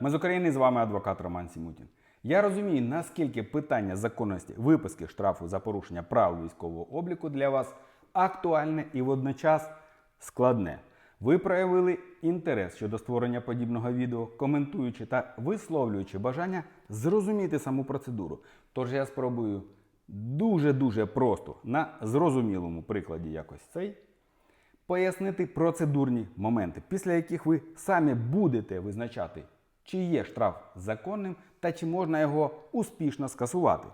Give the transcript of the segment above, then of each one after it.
Ми з України з вами адвокат Роман Сімутін. Я розумію, наскільки питання законності виписки штрафу за порушення правил військового обліку для вас актуальне і водночас складне. Ви проявили інтерес щодо створення подібного відео, коментуючи та висловлюючи бажання зрозуміти саму процедуру. Тож я спробую дуже-дуже просто на зрозумілому прикладі якось цей пояснити процедурні моменти, після яких ви самі будете визначати, чи є штраф законним та чи можна його успішно скасувати.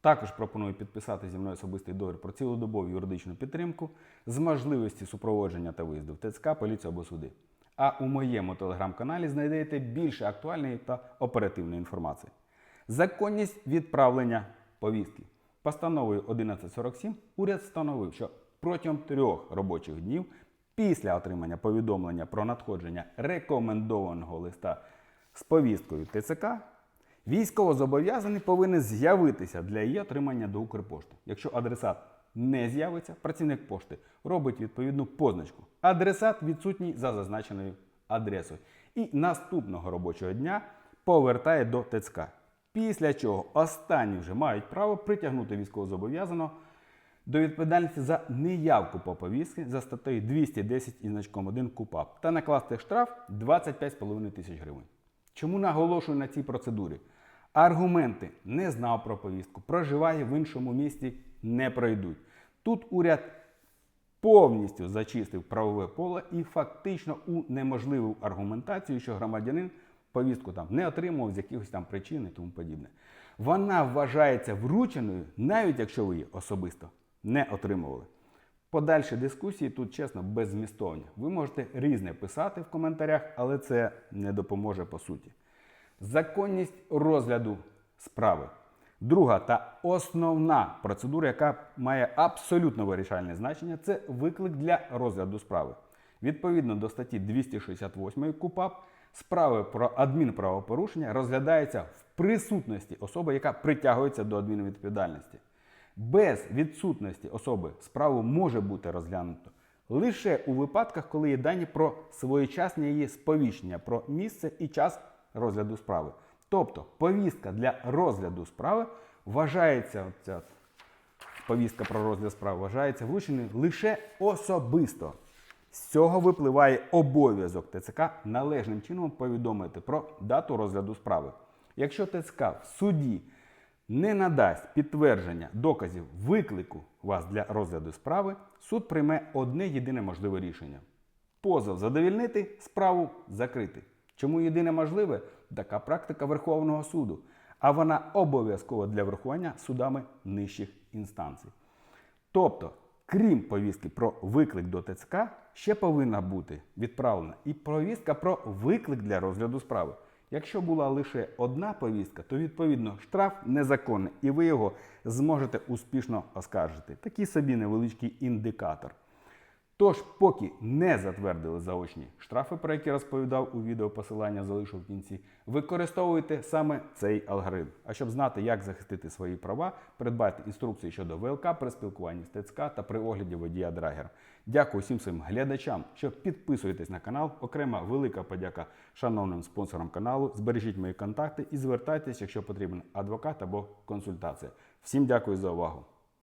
Також пропоную підписати зі мною особистий договір про цілодобову юридичну підтримку з можливості супроводження та виїзду в ТЦК, поліцію або суди. А у моєму телеграм-каналі знайдете більше актуальної та оперативної інформації. Законність відправлення повістки. Постановою 1147 уряд встановив, що протягом трьох робочих днів після отримання повідомлення про надходження рекомендованого листа з повісткою ТЦК військовозобов'язаний повинен з'явитися для її отримання до Укрпошти. Якщо адресат не з'явиться, працівник пошти робить відповідну позначку. Адресат відсутній за зазначеною адресою. І наступного робочого дня повертає до ТЦК. Після чого останні вже мають право притягнути військовозобов'язаного до відповідальності за неявку по повістці за статтею 210 і значком 1 КУПАП та накласти штраф 25,5 тисяч гривень. Чому наголошую на цій процедурі? Аргументи не знав про повістку, проживає в іншому місті, не пройдуть. Тут уряд повністю зачистив правове поле і фактично унеможливив аргументацію, що громадянин повістку там не отримував з якихось там причин і тому подібне. Вона вважається врученою, навіть якщо ви її особисто не отримували. Подальші дискусії тут, чесно, беззмістовні. Ви можете різне писати в коментарях, але це не допоможе по суті. Законність розгляду справи. Друга та основна процедура, яка має абсолютно вирішальне значення, це виклик для розгляду справи. Відповідно до статті 268 КУПАП, справи про адмінправопорушення розглядаються в присутності особи, яка притягується до адмінвідповідальності. Без відсутності особи справу може бути розглянуто лише у випадках, коли є дані про своєчасне її сповіщення про місце і час розгляду справи. Тобто повістка для розгляду справи вважається, ця повістка про розгляд справи вважається врученою лише особисто. З цього випливає обов'язок ТЦК належним чином повідомити про дату розгляду справи. Якщо ТЦК в суді не надасть підтвердження доказів виклику вас для розгляду справи, суд прийме одне єдине можливе рішення: позов задовільнити, справу закрити. Чому єдине можливе? Така практика Верховного суду, а вона обов'язкова для врахування судами нижчих інстанцій. Тобто, крім повістки про виклик до ТЦК, ще повинна бути відправлена і повістка про виклик для розгляду справи. Якщо була лише одна повістка, то відповідно штраф незаконний, і ви його зможете успішно оскаржити. Такий собі невеличкий індикатор. Тож, поки не затвердили заочні штрафи, про які розповідав у відео посилання залишу в кінці, використовуйте саме цей алгоритм. А щоб знати, як захистити свої права, придбайте інструкції щодо ВЛК при спілкуванні з ТЦК та при огляді водія драгера. Дякую всім своїм глядачам, що підписуєтесь на канал. Окрема велика подяка шановним спонсорам каналу. Збережіть мої контакти і звертайтеся, якщо потрібен адвокат або консультація. Всім дякую за увагу.